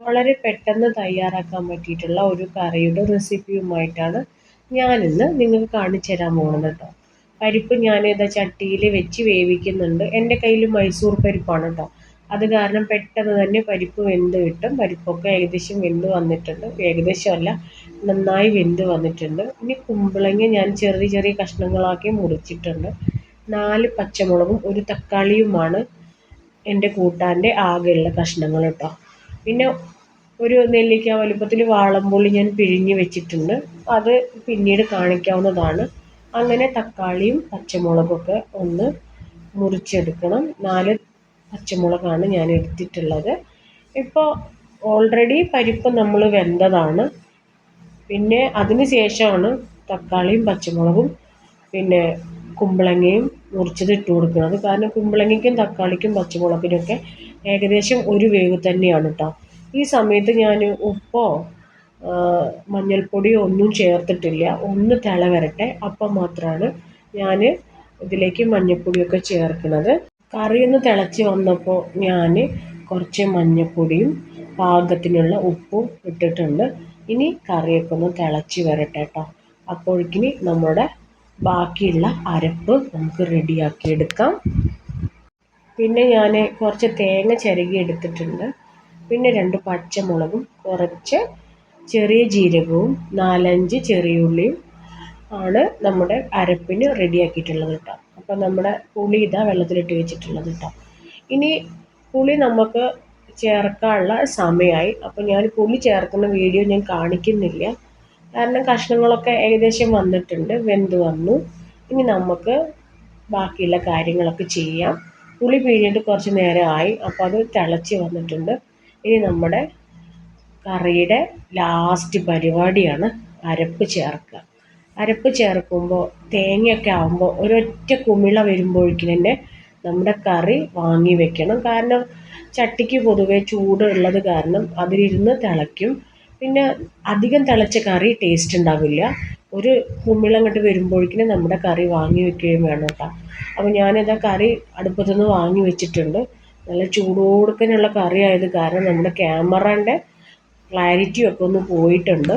വളരെ പെട്ടെന്ന് തയ്യാറാക്കാൻ പറ്റിയിട്ടുള്ള ഒരു കറിയുടെ റെസിപ്പിയുമായിട്ടാണ് ഞാനിന്ന് നിങ്ങൾക്ക് കാണിച്ചു തരാൻ പോകുന്നത് കേട്ടോ. പരിപ്പ് ഞാൻ ഇതാ ചട്ടിയിൽ വെച്ച് വേവിക്കുന്നുണ്ട്. എന്റെ കയ്യിൽ മൈസൂർ പരിപ്പാണ് കേട്ടോ. അത് കാരണം പെട്ടെന്ന് തന്നെ പരിപ്പ് വെന്ത് കിട്ടും. പരിപ്പൊക്കെ ഏകദേശം വെന്ത് വന്നിട്ടുണ്ട്. ഏകദേശമല്ല നന്നായി വെന്ത് വന്നിട്ടുണ്ട്. ഇനി കുമ്പളങ്ങ ഞാൻ ചെറിയ ചെറിയ കഷ്ണങ്ങളാക്കി മുറിച്ചിട്ടുണ്ട്. നാല് പച്ചമുളകും ഒരു തക്കാളിയുമാണ് എന്റെ കൂട്ടാന്റെ ആകെയുള്ള കഷ്ണങ്ങൾ കേട്ടോ. പിന്നെ ഒരു നെല്ലിക്ക വലുപ്പത്തിൽ വാളൻപുളി ഞാൻ പിഴിഞ്ഞ് വെച്ചിട്ടുണ്ട്. അത് പിന്നീട് കാണിക്കാവുന്നതാണ്. അങ്ങനെ തക്കാളിയും പച്ചമുളകൊക്കെ ഒന്ന് മുറിച്ചെടുക്കണം. നാല് പച്ചമുളകാണ് ഞാൻ എടുത്തിട്ടുള്ളത്. ഇപ്പോൾ ഓൾറെഡി പരിപ്പ് നമ്മൾ വെന്തതാണ്. പിന്നെ അതിന് ശേഷമാണ് തക്കാളിയും പച്ചമുളകും പിന്നെ കുമ്പളങ്ങയും മുറിച്ചത് ഇട്ട് കൊടുക്കുന്നത് കാരണം കുമ്പളങ്ങയ്ക്കും തക്കാളിക്കും പച്ചമുളകിനൊക്കെ ഏകദേശം ഒരു വേവ് തന്നെയാണ് കേട്ടോ ഈ സമയത്ത് ഞാൻ ഉപ്പോ മഞ്ഞൾപ്പൊടിയോ ഒന്നും ചേർത്തിട്ടില്ല. ഒന്ന് തിള വരട്ടെ. അപ്പം മാത്രമാണ് ഞാൻ ഇതിലേക്ക് മഞ്ഞൾപ്പൊടിയൊക്കെ ചേർക്കുന്നത്. കറി ഒന്ന് തിളച്ച് വന്നപ്പോൾ ഞാൻ കുറച്ച് മഞ്ഞൾപ്പൊടിയും പാകത്തിനുള്ള ഉപ്പും ഇട്ടിട്ടുണ്ട്. ഇനി കറിയൊക്കെ ഒന്ന് തിളച്ച് വരട്ടെ കേട്ടോ അപ്പോഴേക്കിനി നമ്മുടെ ബാക്കിയുള്ള അരപ്പ് നമുക്ക് റെഡിയാക്കി എടുക്കാം പിന്നെ ഞാൻ കുറച്ച് തേങ്ങ ചിരകി എടുത്തിട്ടുണ്ട്. പിന്നെ രണ്ട് പച്ചമുളകും കുറച്ച് ചെറിയ ജീരകവും നാലഞ്ച് ചെറിയ ഉള്ളിയും ആണ് നമ്മുടെ അരപ്പിന് റെഡിയാക്കിയിട്ടുള്ളത് കേട്ടോ. അപ്പോൾ നമ്മുടെ പുളി ഇതാ വെള്ളത്തിലിട്ട് വെച്ചിട്ടുള്ളത് കേട്ടോ. ഇനി പുളി നമുക്ക് ചേർക്കാനുള്ള സമയമായി. അപ്പോൾ ഞാൻ പുളി ചേർക്കുന്ന വീഡിയോ ഞാൻ കാണിക്കുന്നില്ല. കാരണം കഷ്ണങ്ങളൊക്കെ ഏകദേശം വന്നിട്ടുണ്ട് വെന്ത് വന്നു. ഇനി നമുക്ക് ബാക്കിയുള്ള കാര്യങ്ങളൊക്കെ ചെയ്യാം. പുളി പിഴിഞ്ഞിട്ട് കുറച്ച് നേരമായി അപ്പോൾ അത് തിളച്ച് വന്നിട്ടുണ്ട്. ഇനി നമ്മുടെ കറിയുടെ ലാസ്റ്റ് പരിപാടിയാണ് അരപ്പ് ചേർക്കുക. അരപ്പ് ചേർക്കുമ്പോൾ തേങ്ങയൊക്കെ ആകുമ്പോൾ ഒരൊറ്റ കുമിള വരുമ്പോഴേക്കും തന്നെ നമ്മുടെ കറി വാങ്ങി വെക്കണം. കാരണം ചട്ടിക്ക് പൊതുവെ ചൂടുള്ളത് കാരണം അതിലിരുന്ന് തിളയ്ക്കും. പിന്നെ അധികം തിളച്ച കറി ടേസ്റ്റ് ഉണ്ടാവില്ല. ഒരു കുമ്മിളങ്ങോട്ട് അങ്ങോട്ട് വരുമ്പോഴേക്കും നമ്മുടെ കറി വാങ്ങി വെക്കുകയും വേണം കേട്ടോ. അപ്പോൾ ഞാനിതാ കറി അടുപ്പത്തു നിന്ന് വാങ്ങി വെച്ചിട്ടുണ്ട്. നല്ല ചൂടോടുക്കനുള്ള കറി ആയത് കാരണം നമ്മുടെ ക്യാമറേന്റെ ക്ലാരിറ്റി ഒക്കെ ഒന്ന് പോയിട്ടുണ്ട്.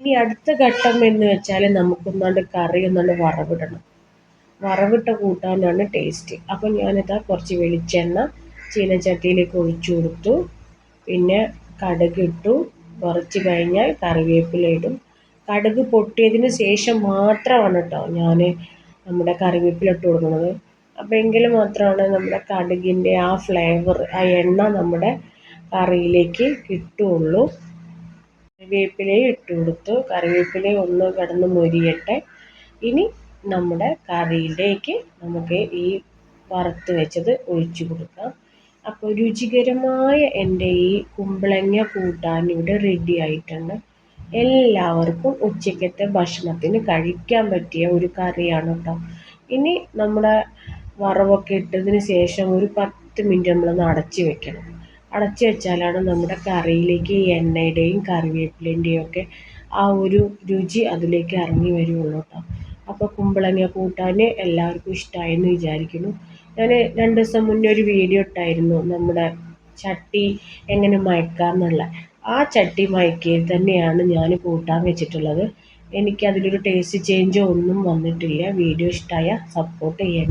ഇനി അടുത്ത ഘട്ടം എന്ന് വെച്ചാൽ നമുക്കൊന്നാണ്ട് കറി ഒന്നാണ്ട് വറവിടണം. വറവിട്ട കൂട്ടാനാണ് ടേസ്റ്റ് അപ്പം ഞാനിതാ കുറച്ച് വെളിച്ചെണ്ണ ചീനച്ചട്ടിയിലേക്ക് ഒഴിച്ചു കൊടുത്തു. പിന്നെ കടുക് ഇട്ടു. കുറച്ച് കഴിഞ്ഞാൽ കറിവേപ്പില ഇടും കടുക് പൊട്ടിയതിന് ശേഷം മാത്രമാണ് കേട്ടോ ഞാൻ നമ്മുടെ കറിവേപ്പില ഇട്ട് കൊടുക്കുന്നത്. അപ്പോൾ എങ്കിൽ മാത്രമാണ് നമ്മുടെ കടുകിന്റെ ആ ഫ്ലേവർ ആ എണ്ണ നമ്മുടെ കറിയിലേക്ക് കിട്ടുകയുള്ളൂ കറിവേപ്പിലയും ഇട്ട് കൊടുത്തു. കറിവേപ്പില ഒന്ന് കിടന്ന് മൊരിയട്ടെ. ഇനി നമ്മുടെ കറിയിലേക്ക് നമുക്ക് ഈ വറുത്ത് വെച്ചത് ഒഴിച്ചു കൊടുക്കാം. അപ്പോൾ രുചികരമായ എന്റെ ഈ കുമ്പളങ്ങ കൂട്ടാൻ ഇവിടെ റെഡി ആയിട്ടുണ്ട്. എല്ലാവർക്കും ഉച്ചക്കത്തെ ഭക്ഷണത്തിന് കഴിക്കാൻ പറ്റിയ ഒരു കറിയാണ് കേട്ടോ ഇനി നമ്മുടെ വറവൊക്കെ ഇട്ടതിന് ശേഷം ഒരു പത്ത് മിനിറ്റ് നമ്മളൊന്ന് അടച്ച് വെക്കണം. അടച്ച് വെച്ചാലാണ് നമ്മുടെ കറിയിലേക്ക് ഈ എണ്ണയുടെയും കറിവേപ്പിലേന്റെയും ഒക്കെ ആ ഒരു രുചി അതിലേക്ക് ഇറങ്ങി വരുള്ളൂ കേട്ടോ അപ്പോൾ കുമ്പളങ്ങ കൂട്ടാൻ എല്ലാവർക്കും ഇഷ്ടമായെന്ന് വിചാരിക്കുന്നു. ഞാൻ രണ്ട് ദിവസം മുന്നേ ഒരു വീഡിയോ ഇട്ടായിരുന്നു നമ്മുടെ ചട്ടി എങ്ങനെ മയക്കാമെന്നുള്ള ആ ചട്ടി മയക്കിയിൽ തന്നെയാണ് ഞാൻ കൂട്ടാൻ വെച്ചിട്ടുള്ളത്. എനിക്കതിലൊരു ടേസ്റ്റ് ചേഞ്ചോ ഒന്നും വന്നിട്ടില്ല. വീഡിയോ ഇഷ്ടമായ സപ്പോർട്ട് ചെയ്യണം